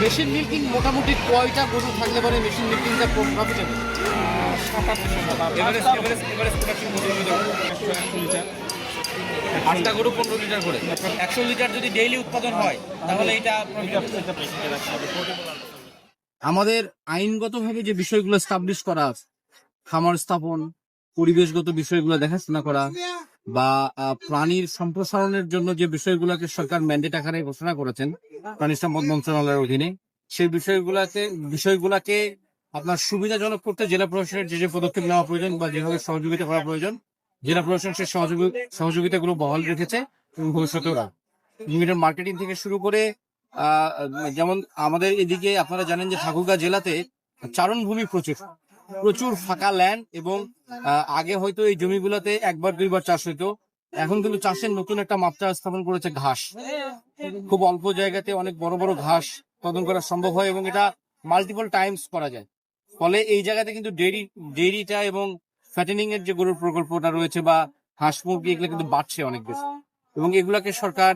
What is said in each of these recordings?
Machine milking মোটামুটি কয়টা গরু থাকলে পরে মেশিন মিল্কিংটা একশো লিটার। আটটা গরু পনেরো লিটার করে। একশো লিটার যদি ডেইলি উৎপাদন হয় তাহলে এটা আমাদের আইনগতভাবে যে বিষয়গুলো স্টাবলিশ করা আছে খামার স্থাপন পরিবেশগত বিষয়গুলো দেখাশোনা করা বা প্রাণীর সম্প্রসারণের জন্য যে বিষয়গুলোকে সরকার ম্যান্ডেট আকারে ঘোষণা করেছেন প্রাণী সম্পদ মন্ত্রণালয়ের অধীনে, সেই বিষয়গুলোতে, বিষয়গুলোকে আপনার সুবিধাজনক করতে জেলা প্রশাসনের যে যে পদক্ষেপ নেওয়া প্রয়োজন বা যেভাবে সহযোগিতা করা প্রয়োজন, জেলা প্রশাসন সেই সহযোগী, সহযোগিতাগুলো বহাল রেখেছে এবং ভবিষ্যতেও রাখবে। মার্কেটিং থেকে শুরু করে যেমন আমাদের এদিকে আপনারা জানেন যে ঠাকুরগাঁ জেলাতে চারণভূমি প্রচুর। প্রচুর ফাঁকা ল্যান্ড এবং আগে হয়তো এই জমিগুলোতে একবার, দুইবার চাষ হইতো। এখন কিন্তু চাষের নতুন একটা মাত্রা স্থাপন করেছে ঘাস। খুব অল্প জায়গাতে অনেক বড় বড় ঘাস উৎপাদন করা সম্ভব হয় এবং এটা মাল্টিপল টাইমস করা যায়। ফলে এই জায়গাতে কিন্তু ডেইরি ডেইরিটা এবং ফ্যাটেনিং এর যে গরুর প্রকল্পটা রয়েছে বা হাঁস মুরগি এগুলো কিন্তু বাড়ছে অনেক বেশি। এবং এগুলাকে সরকার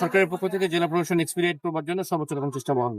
সরকারের পক্ষ থেকে জেলা প্রশাসন এক্সপিরিয়েট করবার জন্য সর্বোচ্চ রকম চেষ্টা বহন।